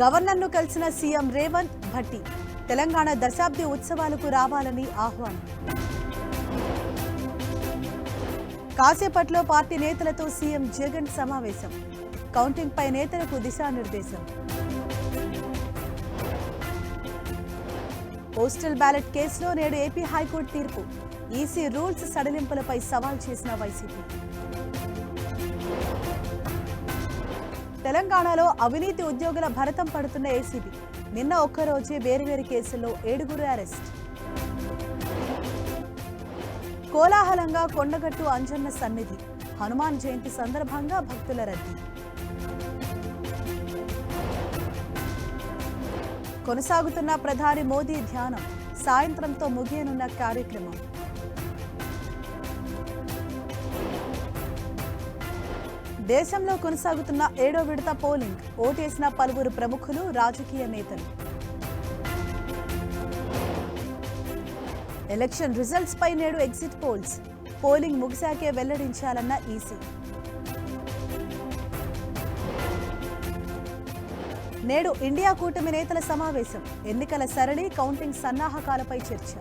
గవర్నర్ను కలిసిన సీఎం రేవంత్ భట్టి. తెలంగాణ దశాబ్ది ఉత్సవాలకు రావాలని ఆహ్వానం. కాసేపట్లో పార్టీ నేతలతో సీఎం జగన్ సమావేశం. కౌంటింగ్ పై నేతలకు దిశానిర్దేశం. పోస్టల్ బ్యాలెట్ కేసులో నేడు ఏపీ హైకోర్టు తీర్పు. ఈసీ రూల్స్ సడలింపులపై సవాల్ చేసిన వైసీపీ. తెలంగాణలో అవినీతి ఉద్యోగుల భరతం పడుతున్న ఏసీబీ. నిన్న ఒక్కరోజే వేరువేరు కేసుల్లో ఏడుగురు అరెస్ట్. కోలాహలంగా కొండగట్టు అంజన్న సన్నిధి. హనుమాన్ జయంతి సందర్భంగా భక్తుల రద్దీ. కొనసాగుతున్న ప్రధాని మోదీ ధ్యానం. సాయంత్రంతో ముగియనున్న కార్యక్రమం. దేశంలో కొనసాగుతున్న ఏడో విడత పోలింగ్ ఓటేసిన పలువురు ప్రముఖులు రాజకీయ నేతలు. ఎలక్షన్ రిజల్ట్స్ పై నేడు ఎగ్జిట్ పోల్స్. పోలింగ్ ముగిశాకే వెల్లడించాలన్న ఈసీ. నేడు ఇండియా కూటమి నేతల సమావేశం. ఎన్నికల సరళి కౌంటింగ్ సన్నాహకాలపై చర్చ.